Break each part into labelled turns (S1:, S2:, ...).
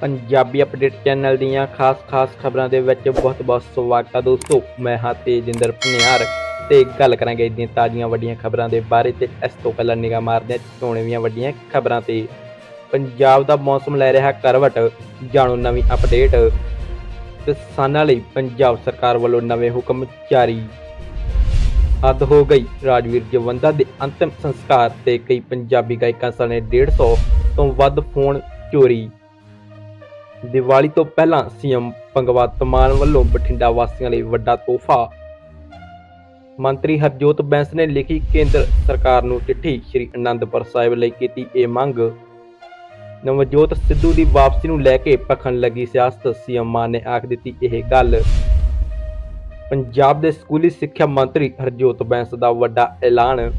S1: Punjabi update channel ਦੀਆਂ ਖਾਸ-ਖਾਸ ਖਬਰਾਂ ਦੇ ਵਿੱਚ ਬਹੁਤ-ਬਹੁਤ ਸਵਾਗਤ ਹੈ ਦੋਸਤੋ। ਮੈਂ ਹਾਂ ਤੇਜਿੰਦਰ ਪਨਿਆਰ ਤੇ ਗੱਲ ਕਰਾਂਗੇ ਇਸ ਤਾਜ਼ੀਆਂ ਵੱਡੀਆਂ ਖਬਰਾਂ ਦੇ ਬਾਰੇ ਤੇ ਇਸ ਤੋਂ ਪਹਿਲਾਂ ਨਿਗਾਹ ਮਾਰਦੇ ਹਾਂ ਚੋਣਵੀਆਂ ਵੱਡੀਆਂ ਖਬਰਾਂ ਤੇ। ਪੰਜਾਬ ਦਾ ਮੌਸਮ ਲੈ ਰਿਹਾ ਕਰਵਟ, ਜਾਣੋ ਨਵੀਂ ਅਪਡੇਟ। ਕਿਸਾਨਾਂ ਲਈ ਪੰਜਾਬ ਸਰਕਾਰ ਵੱਲੋਂ ਨਵੇਂ ਹੁਕਮ ਜਾਰੀ। ਹੱਦ ਹੋ ਗਈ, ਰਾਜਵੀਰ ਜਵੰਦਾ ਦੇ ਅੰਤਿਮ ਸੰਸਕਾਰ ਤੇ ਕਈ ਪੰਜਾਬੀ ਗਾਇਕਾਂ ਸਣੇ 150 ਤੋਂ ਵੱਧ ਫੋਨ ਚੋਰੀ। ਦੀਵਾਲੀ ਤੋਂ ਪਹਿਲਾਂ ਸੀਐਮ ਭਗਵੰਤ ਮਾਨ ਵੱਲੋਂ ਬਠਿੰਡਾ ਵਾਸੀਆਂ ਲਈ ਵੱਡਾ ਤੋਹਫਾ। ਮੰਤਰੀ ਹਰਜੋਤ ਬੈਂਸ ਨੇ ਲਿਖੀ ਕੇਂਦਰ ਸਰਕਾਰ ਨੂੰ ਚਿੱਠੀ ਸ੍ਰੀ ਅਨੰਦਪੁਰ ਸਾਹਿਬ ਲਈ ਕੀਤੀ ਇਹ ਮੰਗ। ਨਵਜੋਤ ਸਿੱਧੂ ਦੀ ਵਾਪਸੀ ਨੂੰ ਲੈ ਕੇ ਪਖਣ ਲੱਗੀ ਸਿਆਸਤ, ਸੀਐਮ ਮਾਨ ਨੇ ਆਖ ਦਿੱਤੀ ਇਹ ਗੱਲ। ਪੰਜਾਬ ਦੇ ਸਕੂਲੀ ਸਿੱਖਿਆ ਮੰਤਰੀ ਹਰਜੋਤ ਬੈਂਸ ਦਾ ਵੱਡਾ ਐਲਾਨ।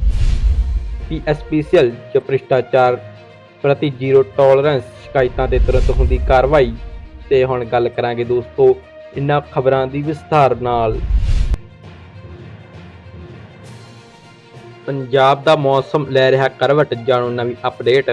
S1: ਪੀਐਸਪੀਸੀਐਲ ਚ ਭ੍ਰਿਸ਼ਟਾਚਾਰ ਪ੍ਰਤੀ ਜ਼ੀਰੋ ਟੋਲਰੈਂਸ ਸ਼ਿਕਾਇਤਾਂ ਤੇ ਤੁਰੰਤ ਹੁੰਦੀ ਕਾਰਵਾਈ। ਤੇ ਹੁਣ ਗੱਲ ਕਰਾਂਗੇ ਦੋਸਤੋ ਇਨ੍ਹਾਂ ਖਬਰਾਂ ਦੀ ਵਿਸਥਾਰ ਨਾਲ। ਪੰਜਾਬ ਦਾ ਮੌਸਮ ਲੈ ਰਿਹਾ ਕਰਵਟ, ਜਾਣੋ ਨਵੀਂ ਅਪਡੇਟ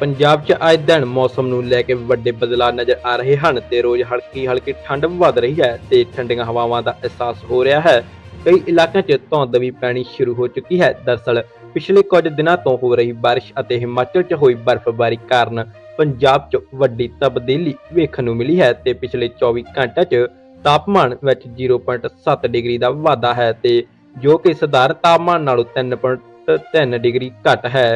S1: ਪੰਜਾਬ 'ਚ ਅੱਜ ਦਿਨ ਮੌਸਮ ਨੂੰ ਲੈ ਕੇ ਵੱਡੇ ਬਦਲਾਅ ਨਜ਼ਰ ਆ ਰਹੇ ਹਨ ਤੇ ਰੋਜ਼ ਹਲਕੀ ਹਲਕੀ ਠੰਡ ਵੱਧ ਰਹੀ ਹੈ ਤੇ ਠੰਡੀਆਂ ਹਵਾਵਾਂ ਦਾ ਅਹਿਸਾਸ ਹੋ ਰਿਹਾ ਹੈ। ਕਈ ਇਲਾਕਿਆਂ 'ਚ ਧੁੰਦ ਵੀ ਪੈਣੀ ਸ਼ੁਰੂ ਹੋ ਚੁੱਕੀ ਹੈ। ਦਰਸਲ ਪਿਛਲੇ ਕੁਝ ਦਿਨਾਂ ਤੋਂ ਹੋ ਰਹੀ ਬਾਰਿਸ਼ ਅਤੇ ਹਿਮਾਚਲ 'ਚ ਹੋਈ ਬਰਫ਼ਬਾਰੀ ਕਾਰਨ ਪੰਜਾਬ 'ਚ ਵੱਡੀ ਤਬਦੀਲੀ ਵੇਖਣ ਨੂੰ ਮਿਲੀ ਹੈ ਤੇ ਪਿਛਲੇ 24 ਘੰਟਿਆਂ 'ਚ ਤਾਪਮਾਨ ਵਿੱਚ 0.7 ਡਿਗਰੀ ਦਾ ਵਾਧਾ ਹੈ ਤੇ ਜੋ ਕਿ ਸਧਾਰਨ ਤਾਪਮਾਨ ਨਾਲੋਂ 3.3 ਡਿਗਰੀ ਘੱਟ ਹੈ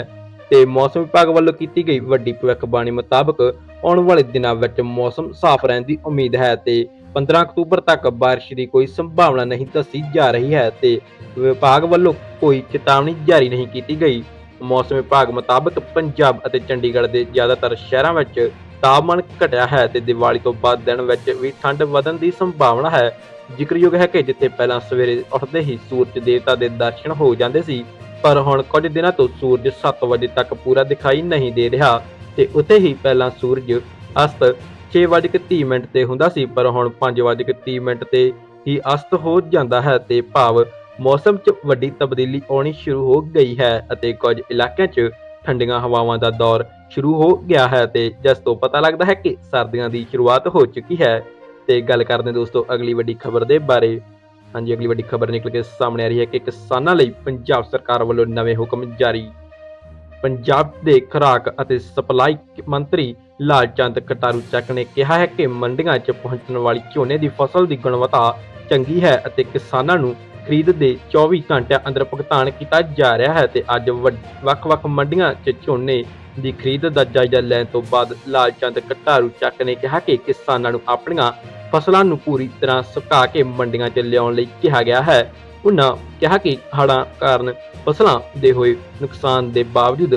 S1: ਤੇ ਮੌਸਮ ਵਿਭਾਗ ਵੱਲੋਂ ਕੀਤੀ ਗਈ ਵੱਡੀ ਭਵਿੱਖਬਾਣੀ ਮੁਤਾਬਕ ਆਉਣ ਵਾਲੇ ਦਿਨਾਂ ਵਿੱਚ ਮੌਸਮ ਸਾਫ਼ ਰਹਿਣ ਦੀ ਉਮੀਦ ਹੈ ਤੇ 15 ਅਕਤੂਬਰ ਤੱਕ ਬਾਰਿਸ਼ ਦੀ ਕੋਈ ਸੰਭਾਵਨਾ ਨਹੀਂ ਦੱਸੀ ਜਾ ਰਹੀ ਹੈ ਤੇ ਵਿਭਾਗ ਵੱਲੋਂ ਕੋਈ ਚੇਤਾਵਨੀ ਜਾਰੀ ਨਹੀਂ ਕੀਤੀ ਗਈ। ਮੌਸਮ ਵਿਭਾਗ ਮੁਤਾਬਕ ਪੰਜਾਬ ਅਤੇ ਚੰਡੀਗੜ੍ਹ ਦੇ ਜ਼ਿਆਦਾਤਰ ਸ਼ਹਿਰਾਂ ਵਿੱਚ ਤਾਪਮਾਨ ਘਟਿਆ ਹੈ ਤੇ ਦੀਵਾਲੀ ਤੋਂ ਬਾਅਦ ਦਿਨ ਵਿੱਚ ਵੀ ਠੰਡ ਵਧਣ ਦੀ ਸੰਭਾਵਨਾ ਹੈ। ਜ਼ਿਕਰਯੋਗ ਹੈ ਕਿ ਜਿੱਥੇ ਪਹਿਲਾਂ ਸਵੇਰੇ ਉੱਠਦੇ ਹੀ ਸੂਰਜ ਦੇਵਤਾ ਦੇ ਦਰਸ਼ਨ ਹੋ ਜਾਂਦੇ ਸੀ, ਪਰ ਹੁਣ ਕੁਝ ਦਿਨਾਂ ਤੋਂ ਸੂਰਜ 7 ਵਜੇ ਤੱਕ ਪੂਰਾ ਦਿਖਾਈ ਨਹੀਂ ਦੇ ਰਿਹਾ ਤੇ ਉੱਥੇ ਹੀ ਪਹਿਲਾਂ ਸੂਰਜ ਅਸਤ 6:30 ਮਿੰਟ ਤੇ ਹੁੰਦਾ ਸੀ, ਪਰ ਹੁਣ 5:30 ਮਿੰਟ ਤੇ ਹੀ ਅਸਤ ਹੋ ਜਾਂਦਾ ਹੈ ਤੇ ਭਾਵ ਮੌਸਮ 'ਚ ਵੱਡੀ ਤਬਦੀਲੀ ਆਉਣੀ ਸ਼ੁਰੂ ਹੋ ਗਈ ਹੈ ਅਤੇ ਕੁਝ ਇਲਾਕਿਆਂ 'ਚ ਠੰਡੀਆਂ ਹਵਾਵਾਂ ਦਾ ਦੌਰ ਸ਼ੁਰੂ ਹੋ ਗਿਆ ਹੈ ਤੇ ਜਿਸ ਤੋਂ ਪਤਾ ਲੱਗਦਾ ਹੈ ਕਿ ਸਰਦੀਆਂ ਦੀ ਸ਼ੁਰੂਆਤ ਹੋ ਚੁੱਕੀ ਹੈ। ਤੇ ਗੱਲ ਕਰਦੇ ਹਾਂ ਦੋਸਤੋ, ਅਗਲੀ ਵੱਡੀ ਖਬਰ ਦੇ ਬਾਰੇ। ਹਾਂਜੀ, ਅਗਲੀ ਵੱਡੀ ਖਬਰ ਨਿਕਲ ਕੇ ਸਾਹਮਣੇ ਆ ਰਹੀ ਹੈ ਕਿ ਕਿਸਾਨਾਂ ਲਈ ਪੰਜਾਬ ਸਰਕਾਰ ਵੱਲੋਂ ਨਵੇਂ ਹੁਕਮ ਜਾਰੀ। ਪੰਜਾਬ ਦੇ ਖੁਰਾਕ ਅਤੇ ਸਪਲਾਈ ਮੰਤਰੀ ਲਾਲਚੰਦ ਕਟਾਰੂ ਚੱਕ ਨੇ ਕਿਹਾ ਹੈ ਕਿ ਮੰਡੀਆਂ 'ਚ ਪਹੁੰਚਣ ਵਾਲੀ ਝੋਨੇ ਦੀ ਫਸਲ ਦੀ ਗੁਣਵੱਤਾ ਚੰਗੀ ਹੈ ਅਤੇ ਕਿਸਾਨਾਂ ਨੂੰ ਖਰੀਦ ਦੇ 24 ਘੰਟਿਆਂ ਅੰਦਰ ਭੁਗਤਾਨ ਕੀਤਾ ਜਾ ਰਿਹਾ ਹੈ ਤੇ ਅੱਜ ਵੱਖ-ਵੱਖ ਮੰਡੀਆਂ 'ਚ ਝੋਨੇ ਦੀ ਖਰੀਦ ਦਾ ਜਾਇਜ਼ਾ ਲੈਣ ਤੋਂ ਬਾਅਦ ਲਾਲਚੰਦ ਕਟਾਰੂ ਚੱਕ ਨੇ ਕਿਹਾ ਕਿ ਕਿਸਾਨਾਂ ਨੂੰ ਆਪਣੀਆਂ ਫਸਲਾਂ ਨੂੰ ਪੂਰੀ ਤਰ੍ਹਾਂ ਸੁਕਾ ਕੇ ਮੰਡੀਆਂ 'ਚ ਲਿਆਉਣ ਲਈ ਕਿਹਾ ਗਿਆ ਹੈ। ਉਹਨਾਂ ਕਿਹਾ ਕਿ ਹੜ੍ਹਾਂ ਕਾਰਨ ਫਸਲਾਂ ਦੇ ਹੋਏ ਨੁਕਸਾਨ ਦੇ ਬਾਵਜੂਦ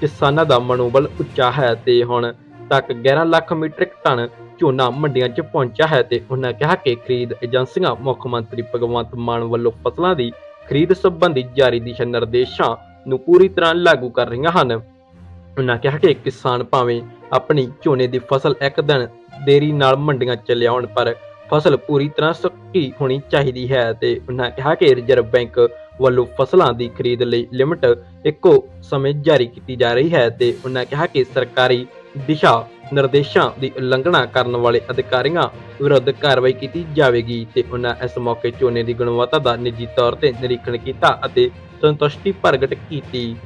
S1: ਕਿਸਾਨਾਂ ਦਾ ਮਨੋਬਲ ਉੱਚਾ ਹੈ ਤੇ ਹੁਣ ਤੱਕ 11 ਲੱਖ ਮੀਟ੍ਰਿਕ ਟਨ ਝੋਨਾ ਮੰਡੀਆਂ 'ਚ ਪਹੁੰਚਿਆ ਹੈ ਤੇ ਉਹਨਾਂ ਕਿਹਾ ਕਿ ਖਰੀਦ ਏਜੰਸੀਆਂ, ਮੁੱਖ ਮੰਤਰੀ ਭਗਵੰਤ ਮਾਨ ਵੱਲੋਂ ਫਸਲਾਂ ਦੀ ਖਰੀਦ ਸੰਬੰਧੀ ਜਾਰੀ ਦਿਸ਼ਾ ਨਿਰਦੇਸ਼ਾਂ ਨੂੰ ਪੂਰੀ ਤਰ੍ਹਾਂ ਲਾਗੂ ਕਰ ਰਹੀਆਂ ਹਨ। ਉਹਨਾਂ ਕਿਹਾ ਕਿ ਕਿਸਾਨ ਭਾਵੇਂ ਆਪਣੀ ਝੋਨੇ ਦੀ ਫਸਲ ਇੱਕ ਦਿਨ ਦੇਰੀ ਨਾਲ ਮੰਡੀਆਂ 'ਚ ਲਿਆਉਣ, ਪਰ ਫਸਲ ਪੂਰੀ ਤਰ੍ਹਾਂ ਸੁੱਕੀ ਹੋਣੀ ਚਾਹੀਦੀ ਹੈ ਤੇ ਉਹਨਾਂ ਕਿਹਾ ਕਿ ਰਿਜ਼ਰਵ ਬੈਂਕ ਵੱਲੋਂ ਫਸਲਾਂ ਦੀ ਖਰੀਦ ਲਈ ਲਿਮਟ ਇੱਕੋ ਸਮੇਂ ਜਾਰੀ ਕੀਤੀ ਜਾ ਰਹੀ ਹੈ ਤੇ ਉਹਨਾਂ ਕਿਹਾ ਕਿ ਸਰਕਾਰੀ ਦਿਸ਼ਾ ਨਿਰਦੇਸ਼ਾਂ ਦੀ ਉਲੰਘਣਾ ਕਰਨ ਵਾਲੇ ਅਧਿਕਾਰੀਆਂ ਵਿਰੁੱਧ ਕਾਰਵਾਈ ਕੀਤੀ ਜਾਵੇਗੀ ਤੇ ਉਹਨਾਂ ਇਸ ਮੌਕੇ ਝੋਨੇ ਦੀ ਗੁਣਵੱਤਾ ਦਾ ਨਿੱਜੀ ਤੌਰ ਤੇ ਨਿਰੀਖਣ ਕੀਤਾ ਅਤੇ ਸੰਤੁਸ਼ਟੀ ਪ੍ਰਗਟ ਕੀਤੀ।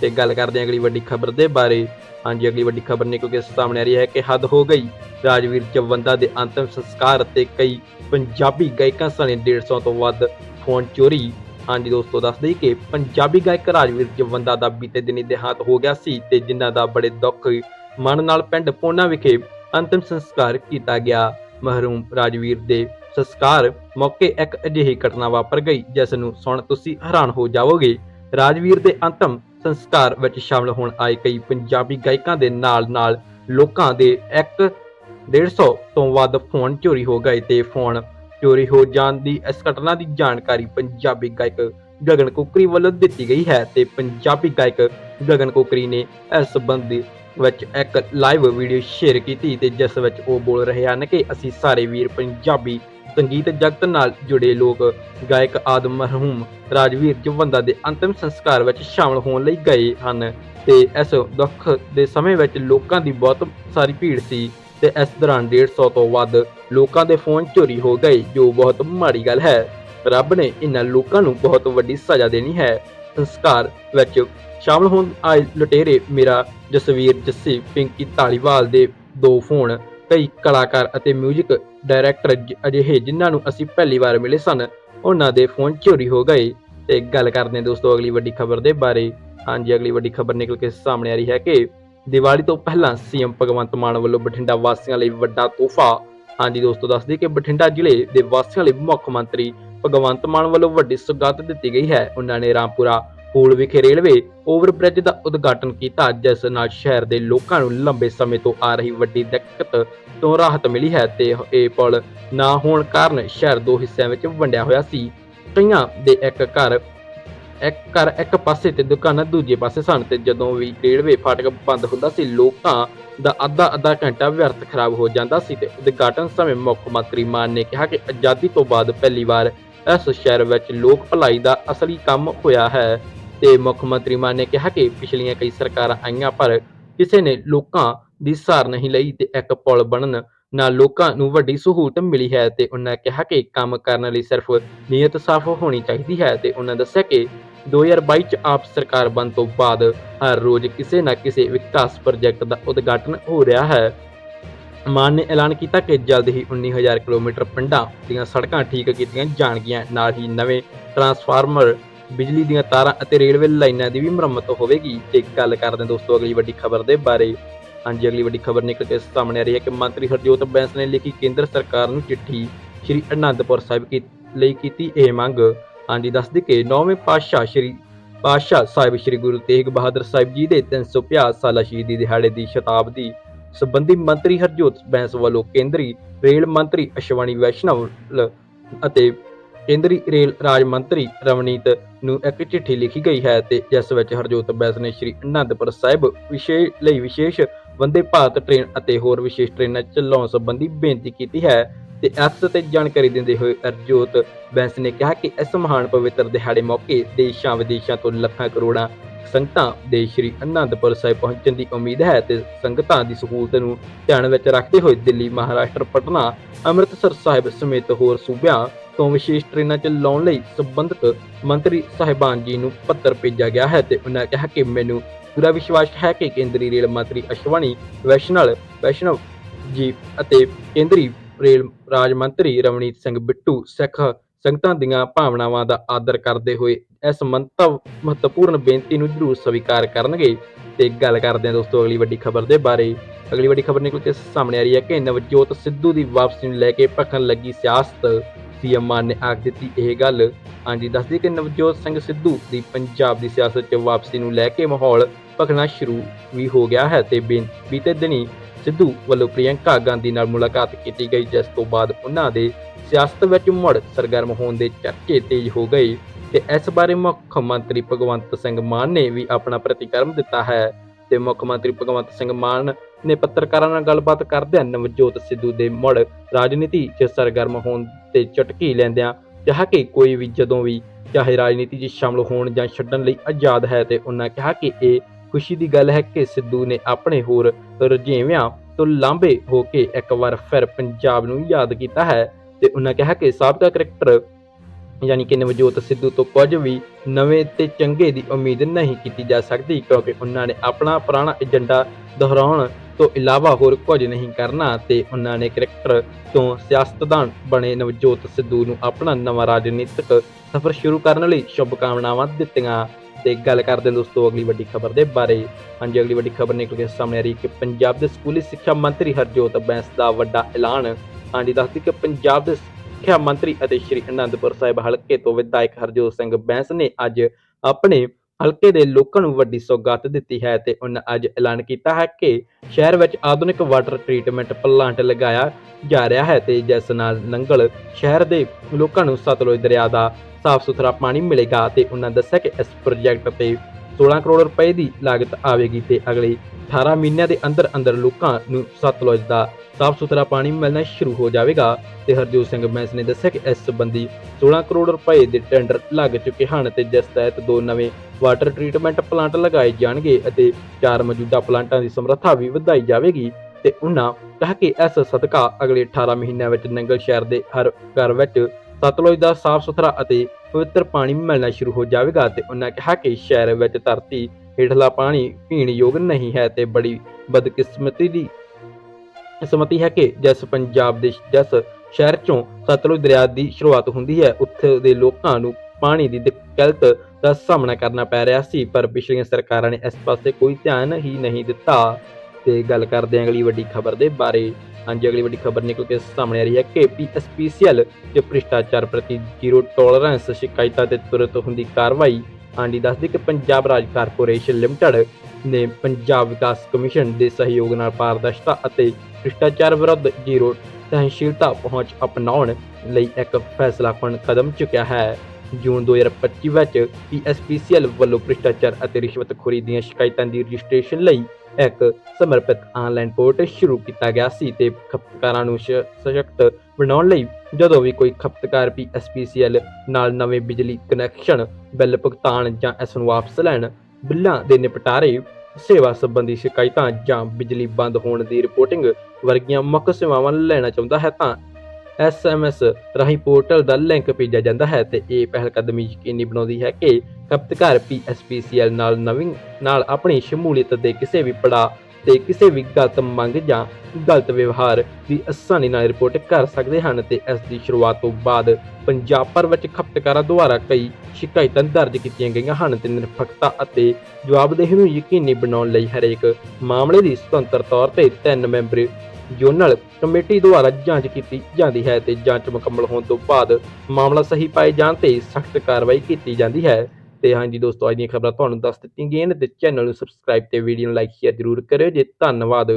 S1: ਤੇ ਗੱਲ ਕਰਦੇ ਹਾਂ ਅਗਲੀ ਵੱਡੀ ਖਬਰ ਦੇ ਬਾਰੇ। ਹਾਂਜੀ, ਅਗਲੀ ਵੱਡੀ ਖਬਰ ਨਿਕਲ ਕੇ ਸਾਹਮਣੇ ਆ ਰਹੀ ਹੈ ਕਿ ਹੱਦ ਹੋ ਗਈ। ਰਾਜਵੀਰ ਚਵੰਦਾ ਦੇ ਅੰਤਿਮ ਸੰਸਕਾਰ ਅਤੇ ਕਈ ਪੰਜਾਬੀ ਗਾਇਕਾਂ ਸਣੇ 150 ਤੋਂ ਵੱਧ ਫੋਨ ਚੋਰੀ। ਹਾਂਜੀ, ਦੋਸਤੋ, ਦੱਸ ਦਈ ਕਿ ਪੰਜਾਬੀ ਗਾਇਕ ਰਾਜਵੀਰ ਜਵੰਦਾ ਦਾ ਬੀਤੇ ਦਿਨੀ ਦੇਹਾਂਤ ਹੋ ਗਿਆ ਸੀ ਤੇ ਜਿਨ੍ਹਾਂ ਦਾ ਬੜੇ ਦੁੱਖ ਮਨ ਨਾਲ ਪਿੰਡ ਪੋਨਾ ਵਿਖੇ ਅੰਤਿਮ ਸੰਸਕਾਰ ਕੀਤਾ ਗਿਆ। ਮਹਿਰੂਮ ਰਾਜਵੀਰ ਦੇ ਸੰਸਕਾਰ ਮੌਕੇ ਇੱਕ ਅਜਿਹੀ ਘਟਨਾ ਵਾਪਰ ਗਈ, ਜਿਸ ਨੂੰ ਸੁਣ ਤੁਸੀਂ ਹੈਰਾਨ ਹੋ ਜਾਵੋਗੇ। ਰਾਜਵੀਰ ਦੇ ਅੰਤਮ ਸੰਸਕਾਰ ਵਿੱਚ ਸ਼ਾਮਲ ਹੋਣ ਆਏ ਕਈ ਪੰਜਾਬੀ ਗਾਇਕਾਂ ਦੇ ਨਾਲ-ਨਾਲ ਲੋਕਾਂ ਦੇ 1.5 ਤੋਂ ਵੱਧ ਫੋਨ ਚੋਰੀ ਹੋ ਗਏ ਤੇ ਫੋਨ ਚੋਰੀ ਹੋ ਜਾਣ ਦੀ ਇਸ ਘਟਨਾ ਦੀ ਜਾਣਕਾਰੀ ਪੰਜਾਬੀ ਗਾਇਕ ਗਗਨ ਕੋਕਰੀ ਵੱਲੋਂ ਦਿੱਤੀ ਗਈ ਹੈ ਤੇ ਪੰਜਾਬੀ ਗਾਇਕ ਗਗਨ ਕੋਕਰੀ ਨੇ ਇਸ ਸੰਬੰਧੀ ਵਿੱਚ ਇੱਕ ਲਾਈਵ ਵੀਡੀਓ ਸ਼ੇਅਰ ਕੀਤੀ ਤੇ ਜਿਸ ਵਿੱਚ ਉਹ ਬੋਲ ਰਹੇ ਹਨ ਕਿ ਅਸੀਂ ਸਾਰੇ ਵੀਰ ਪੰਜਾਬੀ ਸੰਗੀਤ ਜਗਤ ਨਾਲ ਜੁੜੇ ਲੋਕ ਗਾਇਕ ਆਦਮ ਮਰਹੂਮ ਰਾਜਵੀਰ ਜਵੰਦਾ ਦੇ ਅੰਤਿਮ ਸੰਸਕਾਰ ਵਿੱਚ ਸ਼ਾਮਲ ਹੋਣ ਲਈ ਗਏ ਹਨ ਤੇ ਇਸ ਦੁੱਖ ਦੇ ਸਮੇਂ ਵਿੱਚ ਲੋਕਾਂ ਦੀ ਬਹੁਤ ਸਾਰੀ ਭੀੜ ਸੀ ਤੇ ਇਸ ਦੌਰਾਨ 150 ਤੋਂ ਵੱਧ ਲੋਕਾਂ ਦੇ ਫੋਨ ਚੋਰੀ ਹੋ ਗਏ, ਜੋ ਬਹੁਤ ਮਾੜੀ ਗੱਲ ਹੈ। ਰੱਬ ਨੇ ਇਹਨਾਂ ਲੋਕਾਂ ਨੂੰ ਬਹੁਤ ਵੱਡੀ ਸਜ਼ਾ ਦੇਣੀ ਹੈ। ਸੰਸਕਾਰ ਵਿੱਚ ਸ਼ਾਮਲ ਹੋਣ ਆਏ ਲੁਟੇਰੇ ਮੇਰਾ ਜਸਵੀਰ, ਜੱਸੀ, ਪਿੰਕੀ ਢਾਲੀਵਾਲ ਦੇ ਦੋ ਫੋਨ, ਕਈ ਕਲਾਕਾਰ ਅਤੇ 뮤직 ਡਾਇਰੈਕਟਰ ਜ- ਅਜਿਹੇ ਜਿਨ੍ਹਾਂ ਨੂੰ ਅਸੀਂ ਪਹਿਲੀ ਵਾਰ ਮਿਲੇ ਸਨ, ਉਹਨਾਂ ਦੇ ਫੋਨ ਚੋਰੀ ਹੋ ਗਏ। ਤੇ ਗੱਲ ਕਰਦੇ ਹਾਂ ਦੋਸਤੋ, ਅਗਲੀ ਵੱਡੀ ਖਬਰ ਦੇ ਬਾਰੇ। ਹਾਂਜੀ, ਅਗਲੀ ਵੱਡੀ ਖਬਰ ਨਿਕਲ ਕੇ ਸਾਹਮਣੇ ਆ ਰਹੀ ਹੈ ਕਿ ਦੀਵਾਲੀ ਤੋਂ ਪਹਿਲਾਂ ਸੀਐਮ ਭਗਵੰਤ ਮਾਨ ਵੱਲੋਂ ਬਠਿੰਡਾ ਵਾਸੀਆਂ ਲਈ ਵੱਡਾ ਤੋਹਫਾ। ਹਾਂਜੀ ਦੋਸਤੋ, ਦੱਸ ਦਈਏ ਕਿ ਬਠਿੰਡਾ ਜ਼ਿਲ੍ਹੇ ਦੇ ਵਾਸੀਆਂ ਲਈ ਮੁੱਖ ਮੰਤਰੀ ਭਗਵੰਤ ਮਾਨ ਵੱਲੋਂ ਵੱਡੀ ਸੁਗਾਤ ਦਿੱਤੀ ਗਈ ਹੈ। ਉਹਨਾਂ ਨੇ ਰਾਮਪੁਰਾ ਪੂਲ ਵਿਖੇ ਰੇਲਵੇ ਓਵਰਬ੍ਰਿਜ ਦਾ ਉਦਘਾਟਨ ਕੀਤਾ, ਜਿਸ ਨਾਲ ਸ਼ਹਿਰ ਦੇ ਲੋਕਾਂ ਨੂੰ ਲੰਬੇ ਸਮੇਂ ਤੋਂ ਆ ਰਹੀ ਵੱਡੀ ਦਿੱਕਤ ਤੋਂ ਰਾਹਤ ਮਿਲੀ ਹੈ ਤੇ ਇਹ ਪੁਲ ਨਾ ਹੋਣ ਕਾਰਨ ਸ਼ਹਿਰ ਦੋ ਹਿੱਸਿਆਂ ਵਿੱਚ ਵੰਡਿਆ ਹੋਇਆ ਸੀ। ਕਈਆਂ ਦੇ ਇੱਕ ਘਰ ਇੱਕ ਘਰ ਇੱਕ ਪਾਸੇ ਤੇ ਦੁਕਾਨਾਂ ਦੂਜੇ ਪਾਸੇ ਸਨ ਤੇ ਜਦੋਂ ਵੀ ਰੇਲਵੇ ਫਾਟਕ ਬੰਦ ਹੁੰਦਾ ਸੀ, ਲੋਕਾਂ ਦਾ ਅੱਧਾ ਅੱਧਾ ਘੰਟਾ ਵਿਅਰਥ ਖਰਾਬ ਹੋ ਜਾਂਦਾ ਸੀ ਤੇ ਉਦਘਾਟਨ ਸਮੇਂ ਮੁੱਖ ਮੰਤਰੀ ਮਾਨ ਨੇ ਕਿਹਾ ਕਿ ਆਜ਼ਾਦੀ ਤੋਂ ਬਾਅਦ ਪਹਿਲੀ ਵਾਰ ਇਸ ਸ਼ਹਿਰ ਵਿੱਚ ਲੋਕ ਭਲਾਈ ਦਾ ਅਸਲੀ ਕੰਮ ਹੋਇਆ ਹੈ ਤੇ ਮੁੱਖ ਮੰਤਰੀ ਮਾਨ ਨੇ ਕਿਹਾ ਕਿ ਪਿਛਲੀਆਂ ਕਈ ਸਰਕਾਰਾਂ ਆਈਆਂ, ਪਰ ਕਿਸੇ ਨੇ ਲੋਕਾਂ ਦੀ ਸਾਰ ਨਹੀਂ ਲਈ ਤੇ ਇੱਕ ਪੁਲ ਬਣਨ ਨਾਲ ਲੋਕਾਂ ਨੂੰ ਵੱਡੀ ਸਹੂਲਤ ਮਿਲੀ ਹੈ ਤੇ ਉਹਨਾਂ ਕਿਹਾ ਕਿ ਕੰਮ ਕਰਨ ਲਈ ਸਿਰਫ ਨੀਅਤ ਸਾਫ਼ ਹੋਣੀ ਚਾਹੀਦੀ ਹੈ ਤੇ ਉਹਨਾਂ ਦੱਸਿਆ ਕਿ 2022 ਚ ਆਪ ਸਰਕਾਰ ਬਣ ਤੋਂ ਬਾਅਦ ਹਰ ਰੋਜ਼ ਕਿਸੇ ਨਾ ਕਿਸੇ ਵਿਕਾਸ ਪ੍ਰੋਜੈਕਟ ਦਾ ਉਦਘਾਟਨ ਹੋ ਰਿਹਾ ਹੈ। ਮਾਨ ਨੇ ਐਲਾਨ ਕੀਤਾ ਕਿ ਜਲਦ ਹੀ 19000 ਕਿਲੋਮੀਟਰ ਪਿੰਡਾਂ ਦੀਆਂ ਸੜਕਾਂ ਠੀਕ ਕੀਤੀਆਂ ਜਾਣਗੀਆਂ। ਨਾਲ ਹੀ ਨਵੇਂ ਟਰਾਂਸਫਾਰਮਰ, ਬਿਜਲੀ ਦੀਆਂ ਤਾਰਾਂ ਅਤੇ ਰੇਲਵੇ ਲਾਈਨਾਂ ਦੀ ਵੀ ਮੁਰੰਮਤ ਹੋਵੇਗੀ। ਤੇ ਗੱਲ ਕਰਦੇ ਹਾਂ ਦੋਸਤੋ, ਅਗਲੀ ਵੱਡੀ ਖਬਰ ਦੇ ਬਾਰੇ, ਹਾਂਜੀ, ਅਗਲੀ ਵੱਡੀ ਖਬਰ ਨਿਕਲ ਕੇ ਸਾਹਮਣੇ ਆ ਰਹੀ ਹੈ ਕਿ ਮੰਤਰੀ ਹਰਜੋਤ ਬੈਂਸ ਨੇ ਲਿਖੀ ਕੇਂਦਰ ਸਰਕਾਰ ਨੂੰ ਚਿੱਠੀ ਸ਼੍ਰੀ ਅਨੰਦਪੁਰ ਸਾਹਿਬ ਕੀ, ਲਈ ਕੀਤੀ ਇਹ ਮੰਗ। ਹਾਂਜੀ, ਦੱਸਦੇ ਕਿ ਨੌਵੇਂ ਪਾਤਸ਼ਾਹ ਸ਼੍ਰੀ, ਪਾਤਸ਼ਾਹ ਸਾਹਿਬ ਸ਼੍ਰੀ ਗੁਰੂ ਤੇਗ ਬਹਾਦਰ ਸਾਹਿਬ ਜੀ ਦੇ 350 ਸਾਲਾ ਸ਼ਹੀਦੀ ਦਿਹਾੜੇ ਦੀ ਸ਼ਤਾਬਦੀ ਸੰਬੰਧੀ ਮੰਤਰੀ ਹਰਜੋਤ ਬੈਂਸ ਵੱਲੋਂ ਕੇਂਦਰੀ ਰੇਲ ਮੰਤਰੀ ਅਸ਼ਵਾਨੀ ਵੈਸ਼ਨਵ ਅਤੇ ਕੇਂਦਰੀ ਰੇਲ ਰਾਜ ਮੰਤਰੀ ਰਵਨੀਤ ਨੂੰ ਇੱਕ ਚਿੱਠੀ ਲਿਖੀ ਗਈ ਹੈ ਤੇ ਜਿਸ ਵਿੱਚ ਹਰਜੋਤ ਬੈਂਸ ਨੇ ਸ਼੍ਰੀ ਅਨੰਦਪੁਰ ਸਾਹਿਬ ਵਿਸ਼ੇ ਲਈ ਵਿਸ਼ੇਸ਼ ਵੰਦੇ ਭਾਰਤ ਟ੍ਰੇਨ ਅਤੇ ਹੋਰ ਵਿਸ਼ੇਸ਼ ਟ੍ਰੇਨਾਂ ਚਲਾਉਣ ਸੰਬੰਧੀ ਬੇਨਤੀ ਕੀਤੀ ਹੈ ਤੇ ਇਸ ਤੇ ਜਾਣਕਾਰੀ ਦਿੰਦੇ ਹੋਏ ਹਰਜੋਤ ਬੈਂਸ ਨੇ ਕਿਹਾ ਕਿ ਇਸ ਮਹਾਨ ਪਵਿੱਤਰ ਦਿਹਾੜੇ ਮੌਕੇ ਦੇਸ਼ਾਂ ਵਿਦੇਸ਼ਾਂ ਤੋਂ ਲੱਖਾਂ ਕਰੋੜਾਂ ਸੰਗਤਾਂ ਦੇ ਸ਼੍ਰੀ ਅਨੰਦਪੁਰ ਸਾਹਿਬ ਪਹੁੰਚਣ ਦੀ ਉਮੀਦ ਹੈ ਤੇ ਸੰਗਤਾਂ ਦੀ ਸਹੂਲਤ ਨੂੰ ਧਿਆਨ ਵਿੱਚ ਰੱਖਦੇ ਹੋਏ ਦਿੱਲੀ ਮਹਾਰਾਸ਼ਟਰ, ਪਟਨਾ, ਅੰਮ੍ਰਿਤਸਰ ਸਾਹਿਬ ਸਮੇਤ ਹੋਰ ਸੂਬਿਆਂ ਤੋਂ ਵਿਸ਼ੇਸ਼ ਟ੍ਰੇਨਾਂ ਚਲਾਉਣ ਲਈ ਸੰਬੰਧਿਤ ਮੰਤਰੀ ਸਾਹਿਬਾਨ ਜੀ ਨੂੰ ਪੱਤਰ ਭੇਜਿਆ ਗਿਆ ਹੈ ਤੇ ਉਹਨਾਂ ਕਿਹਾ ਕਿ ਮੈਨੂੰ ਪੂਰਾ ਵਿਸ਼ਵਾਸ ਹੈ ਕਿ ਕੇਂਦਰੀ ਰੇਲ ਮੰਤਰੀ ਅਸ਼ਵਾਨੀ ਵੈਸ਼ਨਲ, ਵੈਸ਼ਨਵ ਜੀ ਅਤੇ ਕੇਂਦਰੀ ਰੇਲ ਰਾਜ ਮੰਤਰੀ ਰਵਨੀਤ ਸਿੰਘ ਬਿੱਟੂ, ਸਿੱਖ ਸੰਗਤਾਂ ਦੀਆਂ ਭਾਵਨਾਵਾਂ ਦਾ ਆਦਰ ਕਰਦੇ ਹੋਏ ਇਸ ਮੰਤਵ, ਮਹੱਤਵਪੂਰਨ ਬੇਨਤੀ ਨੂੰ ਜ਼ਰੂਰ ਸਵੀਕਾਰ ਕਰਨਗੇ। ਤੇ ਗੱਲ ਕਰਦੇ ਹਾਂ ਦੋਸਤੋ, ਅਗਲੀ ਵੱਡੀ ਖਬਰ ਦੇ ਬਾਰੇ। ਅਗਲੀ ਵੱਡੀ ਖਬਰ ਨਿਕਲ ਕੇ ਸਾਹਮਣੇ ਆ ਰਹੀ ਹੈ ਕਿ ਨਵਜੋਤ ਸਿੱਧੂ ਦੀ ਵਾਪਸੀ ਨੂੰ ਲੈ ਕੇ ਭਖਣ ਲੱਗੀ ਸਿਆਸਤ। ਸੀਐਮ ਮਾਨ ਨੇ ਆਖ ਦਿੱਤੀ ਇਹ ਗੱਲ। ਹਾਂਜੀ ਦੱਸਦੀ ਕਿ ਨਵਜੋਤ ਸਿੰਘ ਸਿੱਧੂ ਦੀ ਪੰਜਾਬ ਦੀ ਸਿਆਸਤ 'ਚ ਵਾਪਸੀ ਨੂੰ ਲੈ ਕੇ ਮਾਹੌਲ ਭਖਣਾ ਸ਼ੁਰੂ ਵੀ ਹੋ ਗਿਆ ਹੈ ਤੇ ਬੀਨ- ਬੀਤੇ ਦਿਨੀ ਸਿੱਧੂ ਵੱਲੋਂ ਪ੍ਰਿਯੰਕਾ ਗਾਂਧੀ ਨਾਲ ਮੁਲਾਕਾਤ ਕੀਤੀ ਗਈ, ਜਿਸ ਤੋਂ ਬਾਅਦ ਉਹਨਾਂ ਦੇ ਸਿਆਸਤ ਵਿੱਚ ਮੁੜ ਸਰਗਰਮ ਹੋਣ ਦੇ ਚਰਚੇ ਤੇਜ਼ ਹੋ ਗਏ ਤੇ ਇਸ ਬਾਰੇ ਮੁੱਖ ਮੰਤਰੀ ਭਗਵੰਤ ਸਿੰਘ ਮਾਨ ਨੇ ਵੀ ਆਪਣਾ ਪ੍ਰਤੀਕਰਮ ਦਿੱਤਾ ਹੈ ਤੇ ਮੁੱਖ ਮੰਤਰੀ ਭਗਵੰਤ ਸਿੰਘ ਮਾਨ ਨੇ ਪੱਤਰਕਾਰਾਂ ਨਾਲ ਗੱਲਬਾਤ ਕਰਦਿਆਂ ਨਵਜੋਤ ਸਿੱਧੂ ਦੇ ਮੁੜ ਰਾਜਨੀਤੀ 'ਚ ਸਰਗਰਮ ਹੋਣ ਤੇ ਚਟਕੀ ਲੈਂਦਿਆਂ ਕਿਹਾ ਕਿ ਕੋਈ ਵੀ ਜਦੋਂ ਵੀ ਚਾਹੇ ਰਾਜਨੀਤੀ 'ਚ ਸ਼ਾਮਲ ਹੋਣ ਜਾਂ ਛੱਡਣ ਲਈ ਆਜ਼ਾਦ ਹੈ ਤੇ ਉਹਨਾਂ ਕਿਹਾ ਕਿ ਇਹ ਖੁਸ਼ੀ ਦੀ ਗੱਲ ਹੈ ਕਿ ਸਿੱਧੂ ਨੇ ਆਪਣੇ ਹੋਰ ਰੁਝੇਵਿਆਂ ਤੋਂ ਲਾਂਭੇ ਹੋ ਕੇ ਇੱਕ ਵਾਰ ਫਿਰ ਪੰਜਾਬ ਨੂੰ ਯਾਦ ਕੀਤਾ ਹੈ। ਤੇ ਉਹਨਾਂ ਕਿਹਾ ਕਿ ਸਾਬਕਾ ਕ੍ਰਿਕਟਰ ਯਾਨੀ ਕਿ ਨਵਜੋਤ ਸਿੱਧੂ ਤੋਂ ਕੁਝ ਵੀ ਨਵੇਂ ਤੇ ਚੰਗੇ ਦੀ ਉਮੀਦ ਨਹੀਂ ਕੀਤੀ ਜਾ ਸਕਦੀ, ਕਿਉਂਕਿ ਉਹਨਾਂ ਨੇ ਆਪਣਾ ਪੁਰਾਣਾ ਏਜੰਡਾ ਦੁਹਰਾਉਣ ਤੋਂ ਇਲਾਵਾ ਹੋਰ ਕੁਝ ਨਹੀਂ ਕਰਨਾ ਤੇ ਉਹਨਾਂ ਨੇ ਕ੍ਰਿਕਟਰ ਤੋਂ ਸਿਆਸਤਦਾਨ ਬਣੇ ਨਵਜੋਤ ਸਿੱਧੂ ਨੂੰ ਆਪਣਾ ਨਵਾਂ ਰਾਜਨੀਤਿਕ ਸਫ਼ਰ ਸ਼ੁਰੂ ਕਰਨ ਲਈ ਸ਼ੁਭਕਾਮਨਾਵਾਂ ਦਿੱਤੀਆਂ। ਤੇ ਗੱਲ ਕਰਦੇ ਹਾਂ ਦੋਸਤੋ ਅਗਲੀ ਵੱਡੀ ਖਬਰ ਦੇ ਬਾਰੇ। ਹਾਂਜੀ, ਅਗਲੀ ਵੱਡੀ ਖਬਰ ਨਿਕਲ ਕੇ ਸਾਹਮਣੇ ਆ ਰਹੀ ਕਿ ਪੰਜਾਬ ਦੇ ਸਕੂਲੀ ਸਿੱਖਿਆ ਮੰਤਰੀ ਹਰਜੋਤ ਬੈਂਸ ਦਾ ਵੱਡਾ ਐਲਾਨ। ਹਾਂਜੀ ਦੱਸਦੀ ਕਿ ਪੰਜਾਬ ਦੇ ਸਿੱਖਿਆ ਮੰਤਰੀ ਅਤੇ ਸ਼੍ਰੀ ਅਨੰਦਪੁਰ ਸਾਹਿਬ ਹਲਕੇ ਤੋਂ ਵਿਧਾਇਕ ਹਰਜੋਤ ਸਿੰਘ ਬੈਂਸ ਨੇ ਅੱਜ ਆਪਣੇ ਹਲਕੇ ਦੇ ਲੋਕਾਂ ਨੂੰ ਵੱਡੀ ਸੌਗਾਤ ਦਿੱਤੀ ਹੈ ਤੇ ਉਹਨਾਂ ਅੱਜ ਐਲਾਨ ਕੀਤਾ ਹੈ ਕਿ ਸ਼ਹਿਰ ਵਿੱਚ ਆਧੁਨਿਕ ਵਾਟਰ ਟ੍ਰੀਟਮੈਂਟ ਪਲਾਂਟ ਲਗਾਇਆ ਜਾ ਰਿਹਾ ਹੈ ਤੇ ਜਿਸ ਨਾਲ ਨੰਗਲ ਸ਼ਹਿਰ ਦੇ ਲੋਕਾਂ ਨੂੰ ਸਤਲੁਜ ਦਰਿਆ ਦਾ ਸਾਫ਼ ਸੁਥਰਾ ਪਾਣੀ ਮਿਲੇਗਾ ਤੇ ਉਹਨਾਂ ਦੱਸਿਆ ਕਿ ਇਸ ਪ੍ਰੋਜੈਕਟ ਤੇ 16 ਕਰੋੜ ਰੁਪਏ ਦੀ ਲਾਗਤ ਆਵੇਗੀ ਤੇ ਅਗਲੇ 18 ਮਹੀਨਿਆਂ ਦੇ ਅੰਦਰ ਅੰਦਰ ਲੋਕਾਂ ਨੂੰ ਸਤਲੁਜ ਦਾ ਸਾਫ਼ ਸੁਥਰਾ ਪਾਣੀ ਮਿਲਣਾ ਸ਼ੁਰੂ ਹੋ ਜਾਵੇਗਾ ਤੇ ਹਰਜੋਤ ਸਿੰਘ ਬੈਂਸ ਨੇ ਦੱਸਿਆ ਕਿ ਇਸ ਸੰਬੰਧੀ 16 ਕਰੋੜ ਰੁਪਏ ਦੇ ਟੈਂਡਰ ਲੱਗ ਚੁੱਕੇ ਹਨ ਤੇ ਜਿਸ ਤਹਿਤ ਦੋ ਨਵੇਂ ਵਾਟਰ ਟਰੀਟਮੈਂਟ ਪਲਾਂਟ ਲਗਾਏ ਜਾਣਗੇ ਅਤੇ ਚਾਰ ਮੌਜੂਦਾ ਪਲਾਂਟਾਂ ਦੀ ਸਮਰੱਥਾ ਵੀ ਵਧਾਈ ਜਾਵੇਗੀ ਤੇ ਉਹਨਾਂ ਕਿਹਾ ਕਿ ਇਸ ਸਦਕਾ ਅਗਲੇ 18 ਮਹੀਨਿਆਂ ਵਿੱਚ ਨੰਗਲ ਸ਼ਹਿਰ ਦੇ ਹਰ ਘਰ ਵਿੱਚ ਸਤਲੁਜ ਦਾ ਸਾਫ਼ ਸੁਥਰਾ ਅਤੇ ਪਵਿੱਤਰ ਪਾਣੀ ਮਿਲਣਾ ਸ਼ੁਰੂ ਹੋ ਜਾਵੇਗਾ ਤੇ ਉਹਨਾਂ ਕਿਹਾ ਕਿ ਸ਼ਹਿਰ ਵਿੱਚ ਧਰਤੀ ਹੇਠਲਾ ਪਾਣੀ ਪੀਣ ਯੋਗ ਨਹੀਂ ਹੈ ਤੇ ਬੜੀ ਬਦਕਿਸਮਤੀ ਦੀ ਕਿਸਮਤੀ ਹੈ ਕਿ ਜਿਸ ਪੰਜਾਬ ਦੇ, ਜਿਸ ਸ਼ਹਿਰ ਚੋਂ ਸਤਲੁਜ ਦਰਿਆ ਦੀ ਸ਼ੁਰੂਆਤ ਹੁੰਦੀ ਹੈ, ਉੱਥੇ ਦੇ ਲੋਕਾਂ ਨੂੰ ਪਾਣੀ ਦੀ ਦਿੱਕਤ ਦਾ ਸਾਹਮਣਾ ਕਰਨਾ ਪੈ ਰਿਹਾ ਸੀ, ਪਰ ਪਿਛਲੀਆਂ ਸਰਕਾਰਾਂ ਨੇ ਇਸ ਪਾਸੇ ਕੋਈ ਧਿਆਨ ਹੀ ਨਹੀਂ ਦਿੱਤਾ। ਤੇ ਗੱਲ ਕਰਦੇ ਹਾਂ ਅਗਲੀ ਵੱਡੀ ਖਬਰ ਦੇ ਬਾਰੇ। ਹਾਂਜੀ, ਅਗਲੀ ਵੱਡੀ ਖਬਰ ਨਿਕਲ ਕੇ ਸਾਹਮਣੇ ਆ ਰਹੀ ਹੈ। ਕਿ ਪੀਐਸਪੀਸੀਐਲ ਤੇ ਭ੍ਰਿਸ਼ਟਾਚਾਰ ਪ੍ਰਤੀ ਜ਼ੀਰੋ ਟੋਲਰੈਂਸ ਸ਼ਿਕਾਇਤਾਂ ਤੇ ਤੁਰੰਤ ਹੁੰਦੀ ਕਾਰਵਾਈ। ਆਂਡੀ ਦੱਸਦੀ ਕਿ ਪੰਜਾਬ ਰਾਜ ਕਾਰਪੋਰੇਸ਼ਨ ਲਿਮਟਿਡ ਨੇ ਪੰਜਾਬ ਵਿਕਾਸ ਕਮਿਸ਼ਨ ਦੇ ਸਹਿਯੋਗ ਨਾਲ ਪਾਰਦਰਸ਼ਤਾ ਅਤੇ ਭ੍ਰਿਸ਼ਟਾਚਾਰ ਵਿਰੁੱਧ ਜ਼ੀਰੋ ਸਹਿਣਸ਼ੀਲਤਾ ਪਹੁੰਚ ਅਪਣਾਉਣ ਲਈ ਇੱਕ ਫੈਸਲਾਕੁਨ ਕਦਮ ਚੁੱਕਿਆ ਹੈ। ਜੂਨ 2025 ਵਿੱਚ ਪੀਐਸਪੀਸੀਐਲ ਵੱਲੋਂ ਭ੍ਰਿਸ਼ਟਾਚਾਰ ਅਤੇ ਰਿਸ਼ਵਤਖੋਰੀ ਦੀਆਂ ਸ਼ਿਕਾਇਤਾਂ ਦੀ ਰਜਿਸਟ੍ਰੇਸ਼ਨ ਲਈ ਇੱਕ ਸਮਰਪਿਤ ਆਨਲਾਈਨ ਪੋਰਟਲ ਸ਼ੁਰੂ ਕੀਤਾ ਗਿਆ ਸੀ ਤੇ ਖਪਤਕਾਰਾਂ ਨੂੰ ਸ਼- ਸਸ਼ਕਤ ਬਣਾਉਣ ਲਈ ਜਦੋਂ ਵੀ ਕੋਈ ਖਪਤਕਾਰ ਪੀਐਸਪੀਸੀਐਲ ਨਾਲ ਨਵੇਂ ਬਿਜਲੀ ਕਨੈਕਸ਼ਨ, ਬਿੱਲ ਭੁਗਤਾਨ ਜਾਂ ਇਸ ਨੂੰ ਵਾਪਸ ਲੈਣ ਬਿੱਲਾਂ ਦੇ ਨਿਪਟਾਰੇ, ਸੇਵਾ ਸੰਬੰਧੀ ਸ਼ਿਕਾਇਤਾਂ ਜਾਂ ਬਿਜਲੀ ਬੰਦ ਹੋਣ ਦੀ ਰਿਪੋਰਟਿੰਗ ਵਰਗੀਆਂ ਮੁੱਖ ਸੇਵਾਵਾਂ ਲੈਣਾ ਚਾਹੁੰਦਾ ਹੈ ਤਾਂ ਐਸਐਮਐਸ ਰਾਹੀਂ ਪੋਰਟਲ ਦਾ ਲਿੰਕ ਭੇਜਿਆ ਜਾਂਦਾ ਹੈ ਤੇ ਇਹ ਪਹਿਲ ਕਦਮੀ ਯਕੀਨੀ ਬਣਾਉਂਦੀ ਹੈ ਕਿ ਖਪਤਕਾਰ ਪੀਐਸਪੀਸੀਐਲ ਨਾਲ ਨਵੀਂ, ਨਾਲ ਆਪਣੀ ਸ਼ਮੂਲੀਅਤ ਦੇ ਕਿਸੇ ਵੀ ਪੜਾਅ ਤੇ ਕਿਸੇ ਵੀ ਗਲਤ ਮੰਗ ਜਾਂ ਗਲਤ ਵਿਵਹਾਰ ਦੀ ਆਸਾਨੀ ਨਾਲ ਰਿਪੋਰਟ ਕਰ ਸਕਦੇ ਹਨ ਤੇ ਇਸ ਦੀ ਸ਼ੁਰੂਆਤ ਤੋਂ ਬਾਅਦ ਪੰਜਾਬ ਭਰ ਵਿੱਚ ਖਪਤਕਾਰਾਂ ਦੁਆਰਾ ਕਈ ਸ਼ਿਕਾਇਤਾਂ ਦਰਜ ਕੀਤੀਆਂ ਗਈਆਂ ਹਨ ਤੇ ਨਿਰਪੱਖਤਾ ਅਤੇ ਜਵਾਬਦੇਹੀ ਨੂੰ ਯਕੀਨੀ ਬਣਾਉਣ ਲਈ ਹਰੇਕ ਮਾਮਲੇ ਦੀ ਸੁਤੰਤਰ ਤੌਰ ਤੇ ਤਿੰਨ ਮੈਂਬਰੀ ਜੋਨਲ ਕਮੇਟੀ ਦੁਆਰਾ ਜਾਂਚ ਕੀਤੀ ਜਾਂਦੀ ਹੈ ਤੇ ਜਾਂਚ ਮੁਕੰਮਲ ਹੋਣ ਤੋਂ ਬਾਅਦ ਮਾਮਲਾ ਸਹੀ ਪਾਏ ਜਾਣ ਤੇ ਸਖਤ ਕਾਰਵਾਈ ਕੀਤੀ ਜਾਂਦੀ ਹੈ। ਤੇ ਹਾਂਜੀ ਦੋਸਤੋ, ਅੱਜ ਦੀਆਂ ਖਬਰਾਂ ਤੁਹਾਨੂੰ ਦੱਸ ਦਿੱਤੀਆਂ ਗਈਆਂ ਨੇ ਤੇ ਚੈਨਲ ਨੂੰ ਸਬਸਕ੍ਰਾਈਬ ਤੇ ਵੀਡੀਓ ਨੂੰ ਲਾਈਕ ਸ਼ੇਅਰ ਜ਼ਰੂਰ ਕਰਿਓ ਜੀ। ਧੰਨਵਾਦ।